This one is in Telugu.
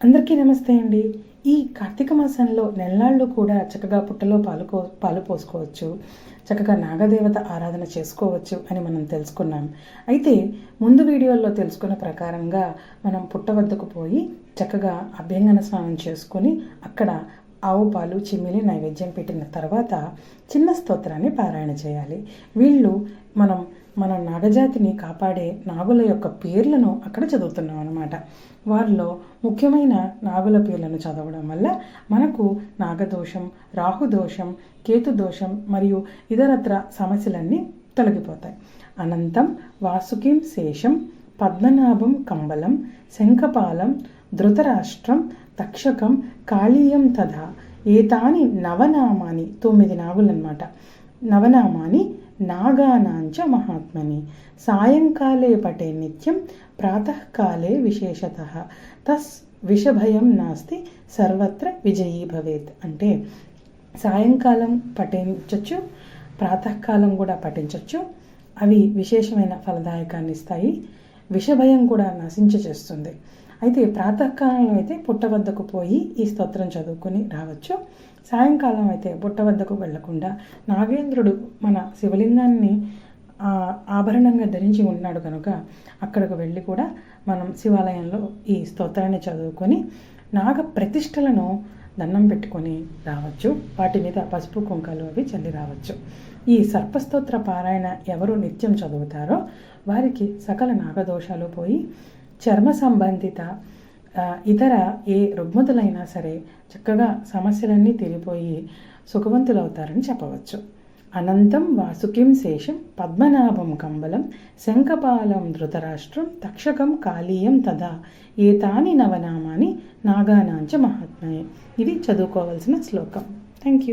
అందరికీ నమస్తే అండి. ఈ కార్తీక మాసంలో నెల్లాళ్ళు కూడా చక్కగా పుట్టలో పాలుకో పాలు పోసుకోవచ్చు. చక్కగా నాగదేవత ఆరాధన చేసుకోవచ్చు అని మనం తెలుసుకున్నాం. అయితే ముందు వీడియోల్లో తెలుసుకున్న ప్రకారంగా మనం పుట్ట వద్దకు పోయి చక్కగా అభ్యంగన స్నానం చేసుకొని అక్కడ ఆవు పాలు చిమ్మిలి నైవేద్యం పెట్టిన తర్వాత చిన్న స్తోత్రాన్ని పారాయణ చేయాలి. వీళ్ళు మనం మన నాగజాతిని కాపాడే నాగుల యొక్క పేర్లను అక్కడ చదువుతున్నాం అనమాట వారిలో ముఖ్యమైన నాగుల పేర్లను చదవడం వల్ల మనకు నాగదోషం రాహుదోషం కేతుదోషం మరియు ఇతరత్ర సమస్యలన్నీ తొలగిపోతాయి. అనంతం వాసుకిం శేషం పద్మనాభం కంబలం శంఖపాలం ధృతరాష్ట్రం తక్షకం కాళీయం తథా ఏతాని నవనామాని తొమ్మిది నాగులన్నమాట. నవనామాని నాగానాంచ మహాత్మని సాయంకాలే పటే నిత్యం ప్రాతకాలే విశేషత. తస్ విషభయం నాస్తి సర్వత్ర విజయీ భవేత్ అంటే సాయంకాలం పఠించవచ్చు ప్రాతకాలం కూడా పఠించవచ్చు అవి విశేషమైన ఫలదాయకాన్ని ఇస్తాయి విషభయం కూడా నశించ చేస్తుంది. అయితే ప్రాతకాలంలో అయితే పుట్ట వద్దకు పోయి ఈ స్తోత్రం చదువుకొని రావచ్చు. సాయంకాలం అయితే పుట్ట వద్దకు వెళ్ళకుండా నాగేంద్రుడు మన శివలింగాన్ని ఆభరణంగా ధరించి ఉన్నాడు కనుక అక్కడికి వెళ్ళి కూడా మనం శివాలయంలో ఈ స్తోత్రాన్ని చదువుకొని నాగ ప్రతిష్టలను దండం పెట్టుకొని రావచ్చు. వాటి మీద పసుపు కుంకాలు అవి చల్లి రావచ్చు. ఈ సర్పస్తోత్ర పారాయణ ఎవరు నిత్యం చదువుతారో వారికి సకల నాగదోషాలు పోయి చర్మ సంబంధిత ఇతర ఏ రుగ్మతులైనా సరే చక్కగా సమస్యలన్నీ తీరిపోయి సుఖవంతులవుతారని చెప్పవచ్చు. అనంతం వాసుకిం శేషం పద్మనాభం కంబలం శంఖపాలం ధృతరాష్ట్రం తక్షకం కాళీయం తదా ఏతాని నవనామాని నాగానాంచ మహాత్మయే. ఇది చదువుకోవాల్సిన శ్లోకం. Thank you